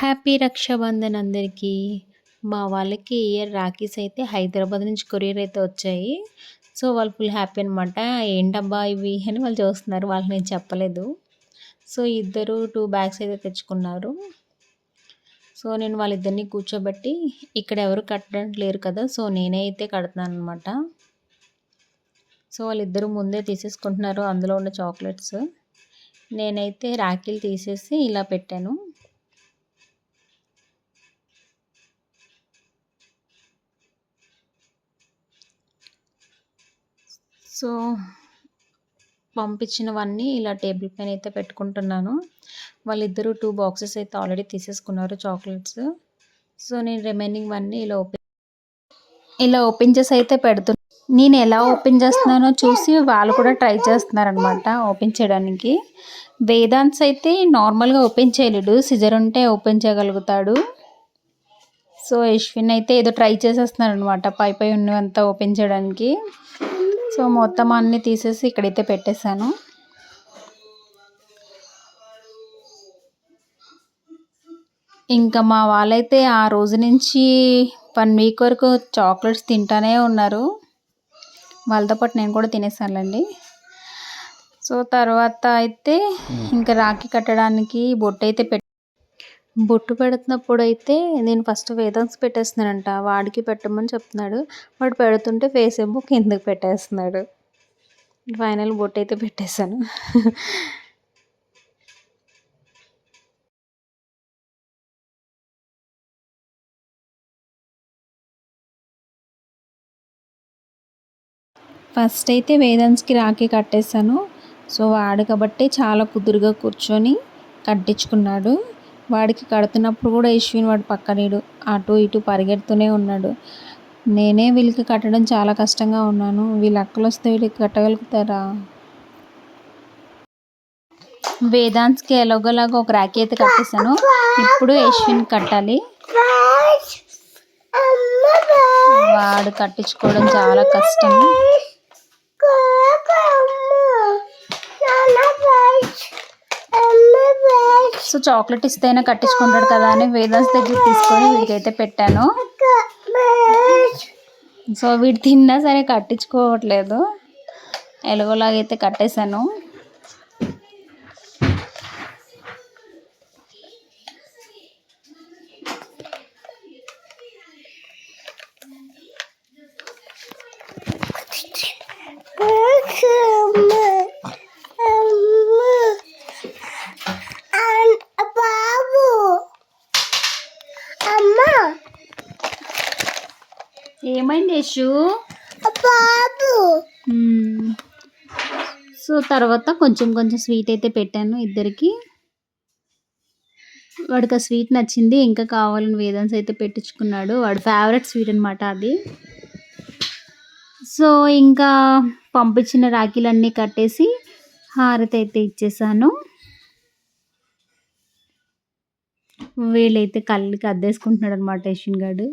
Happy Rakshabandhan అందరికీ మా వాళ్ళకి ఇయర్ రాఖీస్ అయితే హైదరాబాద్ నుంచి కొరియర్ అయితే వచ్చాయి. సో వాళ్ళు ఫుల్ హ్యాపీ అనమాట ఏంటబ్బా ఇవి అని వాళ్ళు చూస్తున్నారు. వాళ్ళకి నేను చెప్పలేదు. సో ఇద్దరు టూ బ్యాగ్స్ అయితే తెచ్చుకున్నారు. సో నేను వాళ్ళిద్దరిని కూర్చోబెట్టి ఇక్కడ ఎవరు కట్టడానికి లేరు కదా సో నేనే అయితే కడుతున్నాను అనమాట సో వాళ్ళిద్దరు ముందే తీసేసుకుంటున్నారు అందులో ఉన్న చాక్లెట్స్. నేనైతే రాఖీలు తీసేసి ఇలా పెట్టాను. సో పంపించినవన్నీ ఇలా టేబుల్ పైన అయితే పెట్టుకుంటున్నాను. వాళ్ళిద్దరూ టూ బాక్సెస్ అయితే ఆల్రెడీ తీసేసుకున్నారు చాక్లెట్స్. సో నేను రిమైనింగ్ అన్నీ ఇలా ఓపెన్ ఇలా ఓపెన్ చేసి అయితే పెడుతున్నాను నేను ఎలా ఓపెన్ చేస్తున్నానో చూసి వాళ్ళు కూడా ట్రై చేస్తున్నారనమాట ఓపెన్ చేయడానికి. వేదాంత్స్ అయితే నార్మల్గా ఓపెన్ చేయలేడు సిజర్ ఉంటే ఓపెన్ చేయగలుగుతాడు. సో యశ్విన్ అయితే ఏదో ట్రై చేసేస్తున్నాడు అనమాట పై పై ఉన్నవంతా ఓపెన్ చేయడానికి. సో మొత్తం అన్నీ తీసేసి ఇక్కడైతే పెట్టేశాను. ఇంకా మా వాళ్ళైతే ఆ రోజు నుంచి వన్ వీక్ వరకు చాక్లెట్స్ తింటానే ఉన్నారు. వాళ్ళతో పాటు నేను కూడా తినేసానులేండి సో తర్వాత అయితే ఇంకా రాఖీ కట్టడానికి బొట్టు అయితే బొట్టు పెడుతున్నప్పుడు అయితే నేను ఫస్ట్ వేదాంశ్ పెట్టేస్తున్నానంట. వాడికి పెట్టమని చెప్తున్నాడు. వాడు పెడుతుంటే ఫేస్ ఏమో కిందకి పెట్టేస్తున్నాడు. ఫైనల్ బొట్టు అయితే పెట్టేశాను. ఫస్ట్ అయితే వేదాంత్కి రాఖీ కట్టేశాను. సో వాడు కాబట్టి చాలా కుదురుగా కూర్చొని కట్టించుకున్నాడు. వాడికి కడుతున్నప్పుడు కూడా యశ్విన్ వాడు పక్కనేడు అటు ఇటు పరిగెడుతూనే ఉన్నాడు. నేనే వీళ్ళకి కట్టడం చాలా కష్టంగా ఉన్నాను. వీళ్ళ అక్కలు వస్తే వీళ్ళకి కట్టగలుగుతారా? వేదాంత్కి ఎలాగోలాగా ఒక రాఖీ అయితే కట్టేశాను. ఇప్పుడు యశ్విన్ కట్టాలి. వాడు కట్టించుకోవడం చాలా కష్టం సో చాక్లెట్ ఇస్తేనే కట్టించుకుంటాడు కదా అని వేదాంత్ దగ్గర తీసుకొని వీడికైతే పెట్టాను. సో వీడు తిన్నా సరే కట్టించుకోవట్లేదు. ఎలాగోలాగైతే కట్టేశాను. ఏమైంది యశు? బాబు. సో తర్వాత కొంచెం కొంచెం స్వీట్ అయితే పెట్టాను ఇద్దరికి. వాడికి ఆ స్వీట్ నచ్చింది ఇంకా కావాలని వేదాన్స్ అయితే పెట్టించుకున్నాడు. వాడి ఫేవరెట్ స్వీట్ అనమాట అది. సో ఇంకా పంపించిన రాఖీలన్నీ కట్టేసి హారతి అయితే ఇచ్చేసాను. వీళ్ళైతే కళ్ళకి అద్దేసుకుంటున్నాడు అనమాట యశ్విన్ గారు